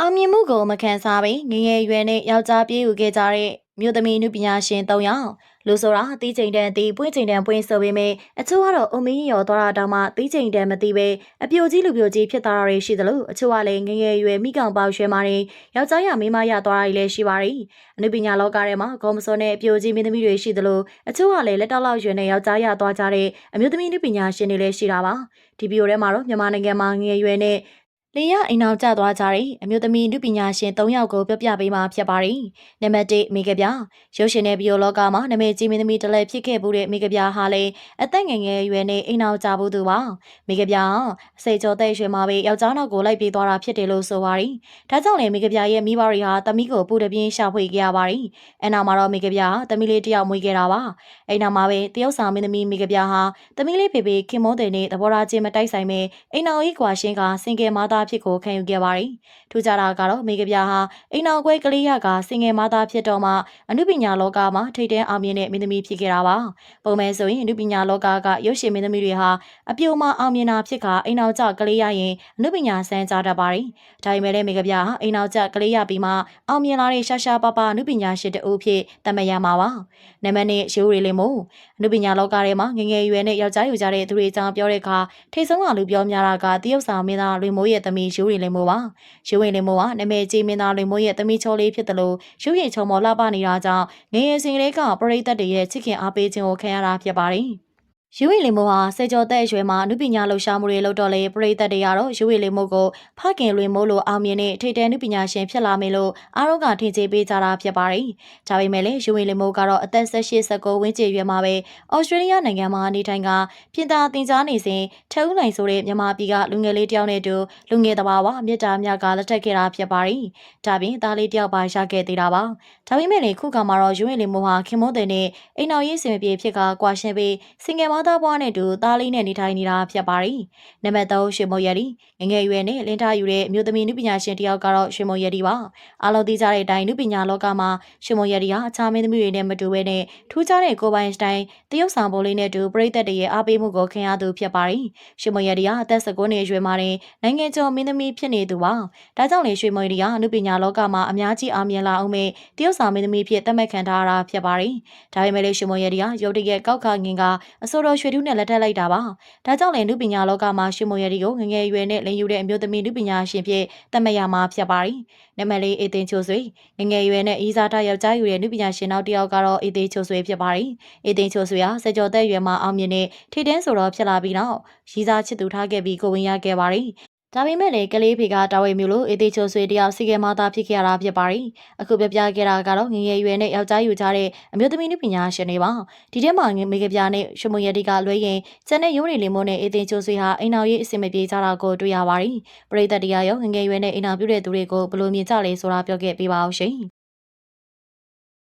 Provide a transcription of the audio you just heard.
အောင်မြင်မှုကိုမခံစားပြီးငယ်ငယ်ရွယ်နဲ့ယောက်ျားပြေးယူခဲ့ကြတဲ့မြို့သမီးနုပညာရှင်၃ယောက်လူဆိုတာတီးချိန်တန်တီးပွင့်ချိန်တန်ပွင့်ဆိုပေမဲ့အချို့ကတော့အုံမင်းရော်သွားတာတောင်မှတီးချိန်တန်မတီးပဲအပြိုကြီးလူပြိုကြီးဖြစ်သွားတာတွေရှိသလိုအချို့ကလည်းငယ်ငယ်ရွယ်မိကောင်ပေါရွှဲမာတွေယောက်ျားရမိန်းမရသွားတာတွေလည်းရှိပါတယ်အနုပညာလောကထဲမှာဂုံမစောနဲ့အပြိုကြီးမင်းသမီးတွေရှိသလိုအချို့ကလည်းလက်တောက်လောက်ရွယ်နဲ့ယောက်ျားရသွားကြတဲ့အမျိုးသမီးနုပညာရှင်တွေလည်းရှိတာပါဒီဗီဒီယိုထဲမှာတော့မြန်မာနိုင်ငံမှာငယ်ရွယ်နဲ့ လေရအိမ်အောင်ကျသွားကြတဲ့အမျိုးသမီးနုပညာရှင်၃ယောက်ကိုပြောပြပေးမှာဖြစ်ပါတယ်။နံပါတ်၁မိကပြရုပ်ရှင်နဲ့ဗီဒီယိုလောကမှာနာမည်ကြီးမင်းသမီးတစ်လက်ဖြစ်ခဲ့မှုတဲ့မိကပြဟာလည်းအသက်ငယ်ငယ်ရွယ်နဲ့အိမ်အောင်ကျဘူးသူပါ။မိကပြအစိတ်ကြောတဲ့ရွှေမှာပဲယောက်ျားနောက်ကိုလိုက်ပြေးသွားတာဖြစ်တယ်လို့ဆိုပါတယ်။ဒါကြောင့်လည်းမိကပြရဲ့မိဘတွေဟာတမီးကိုပူတပြင်းရှာဖွေခဲ့ရပါတယ်။အဲနောက်မှာတော့မိကပြဟာတမီးလေးတစ်ယောက်မွေးခဲ့တာပါ။အဲနောက်မှာပဲတရုတ်ဆောင်မင်းသမီးမိကပြဟာတမီးလေးဖေဖေခင်မောတဲ့နဲ့သဘောထားချင်းမတိုက်ဆိုင်ပဲအိမ်အောင်ကြီးကွာရှင်းကစင်ကယ်မာသားဖြစ်ကိုခံယူခဲ့ပါတယ်။ထူးခြားတာကတော့မိကပြဟာအိမ်အောင်ခွဲကလေးရကစင်ငယ်မာသားဖြစ်တော့မှအနုပညာလောကမှာထိတ်တဲအောင်မြင်တဲ့မင်းသမီးဖြစ်ခဲ့တာပါ။ပုံမှန်ဆိုရင်အနုပညာလောကကရုပ်ရှင်မင်းသမီးတွေဟာအပြိုမအောင်မြင်တာဖြစ်ကအိမ်အောင်ကျကလေးရရင်အနုပညာစမ်းကြတတ်ပါတယ်။ဒါပေမဲ့လည်းမိကပြဟာအိမ်အောင်ကျကလေးရပြီးမှအောင်မြင်လာတဲ့ရှာရှာပါပါအနုပညာရှင်တဦးဖြစ်တမရမှာပါ။နံပါတ်1ရှိုးရီလေးမို့အနုပညာလောကထဲမှာငငယ်ရွယ်နဲ့ယောက်ျားယူကြတဲ့သူတွေအကြောင်းပြောတဲ့အခါထိတ်ဆုံးကလူပြောများတာကတရုတ်စာမင်းသားလွေမိုးရဲ့သမီးရှိုးရီလေးမို့ပါ။ရှိုးရီလေးမို့ကနာမည်ကြီးမင်းသားလွေမိုးရဲ့သမီးချောလေးဖြစ်တယ်လို့ရုပ်ရည်ချုံမော်လှပနေတာကြောင့်ငငယ်စဉ်ကလေးကပရိသတ်တွေရဲ့ချစ်ခင်အားပေးခြင်းကိုခံရတာဖြစ်ပါတယ်။ ယူဝီလီမိုဟာစေကျော်တဲ့ရွယ်မှာနုပညာလှူရှာမှုတွေလုပ်တော့လေပရိသတ်တွေကတော့ယူဝီလီမိုကိုဖခင်လွင်မိုးလိုအောင်မြင်တဲ့ထိတ်တဲနုပညာရှင်ဖြစ်လာမယ်လို့အားလုံးကထင်ကြေးပေးကြတာဖြစ်ပါတယ်။ဒါပေမဲ့လည်းယူဝီလီမိုကတော့အသက်18 19ဝန်းကျင်ရွယ်မှာပဲဩစတြေးလျနိုင်ငံမှာနေထိုင်ကပြင်သာတင်ကြားနေစဉ်ထုံးနိုင်ဆိုတဲ့မြန်မာပြည်ကလူငယ်လေးတယောက်နဲ့တူလူငယ်တဘာဝမြစ်တာမြကလက်ထပ်ခဲ့တာဖြစ်ပါတယ်။ဒါပြင်သားလေးတယောက်ပါရခဲ့သေးတာပါ။ဒါပေမဲ့လည်းခုကမှာတော့ယူဝီလီမိုဟာခင်မွန်းတဲ့နဲ့အိမ်တော်ရေးစင်ပြေဖြစ်ကကွာရှင်ပြီးစင်ငယ်မသားဘွားနဲ့တူသားလေးနဲ့နေထိုင်နေတာဖြစ်ပါတယ်။နံပါတ်3ရွှေမိုရည်ငငယ်ရွယ်နဲ့လင်းထားယူတဲ့အမျိုးသမီးနုပညာရှင်တယောက်ကတော့ရွှေမိုရည်ပါ။အားလုံးသိကြတဲ့အတိုင်းနုပညာလောကမှာရွှေမိုရည်ဟာအခြားမင်းသမီးတွေနဲ့မတူဘဲနဲ့ထူးခြားတဲ့ကိုပိုင်စတိုင်တရုတ်ဆောင်ပုံလေးနဲ့တူပြည်သက်တွေရဲ့အားပေးမှုကိုခံရသူဖြစ်ပါတယ်။ရွှေမိုရည်ဟာအသက်19နှစ်အရွယ်မှာနိုင်ငံကျော်မင်းသမီးဖြစ်နေသူပါ။ဒါကြောင့်လေရွှေမိုရည်ဟာနုပညာလောကမှာအများကြီးအားမြင်လာအောင်မဲ့တရုတ်ဆောင်မင်းသမီးဖြစ်သတ်မှတ်ခံထားရတာဖြစ်ပါတယ်။ဒါပေမဲ့လေရွှေမိုရည်ဟာရုပ်တရက်ကောက်ခငင်ကအစိုးရရွှေထူးနဲ့လက်ထပ်လိုက်တာပါ။ဒါကြောင့်လည်းနုပညာလောကမှာရွှေမိုရည်ကိုငငယ်ရွယ်နဲ့လင်ယူတဲ့အမျိုးသမီးနုပညာရှင်ဖြစ်သတ်မှတ်ရမှာဖြစ်ပါတယ်။နမလေးအေးသိန်းချိုဆွေငငယ်ရွယ်နဲ့ဤစားတယောက်ျားယူတဲ့နုပညာရှင်နောက်တစ်ယောက်ကတော့အေးသိန်းချိုဆွေဖြစ်ပါတယ်။အေးသိန်းချိုဆွေဟာစကြော်သက်ရွယ်မှာအောင်မြင်တဲ့ထိတန်းဆိုတော့ဖြစ်လာပြီးတော့ရီစားချစ်သူထားခဲ့ပြီးကိုဝင်ရခဲ့ပါတယ်။ ဒါပေမဲ့လည်းကလေးဖေကတာဝေမျိုးလိုအေသေးချိုဆွေတယောက်စီကဲမသားဖြစ်ခဲ့ရတာဖြစ်ပါတယ်။အခုပြပြခဲ့တာကတော့ငငယ်ရွယ်နဲ့ယောက်ျားယူကြတဲ့အမျိုးသမီးနုပညာရှင်တွေပါ။ဒီထဲမှာငမေကပြနဲ့ရှမွန်ရတီကလွဲရင်ကျန်တဲ့ရိုးနေလီမိုးနဲ့အေသေးချိုဆွေဟာအိမ်တော်ရေးအစင်မပြေကြတာကိုတွေ့ရပါတယ်။ပရိသတ်တရားရောငငယ်ရွယ်နဲ့အိမ်တော်ပြုတဲ့သူတွေကိုဘယ်လိုမြင်ကြလဲဆိုတာပြောခဲ့ပေးပါအောင်ရှင်။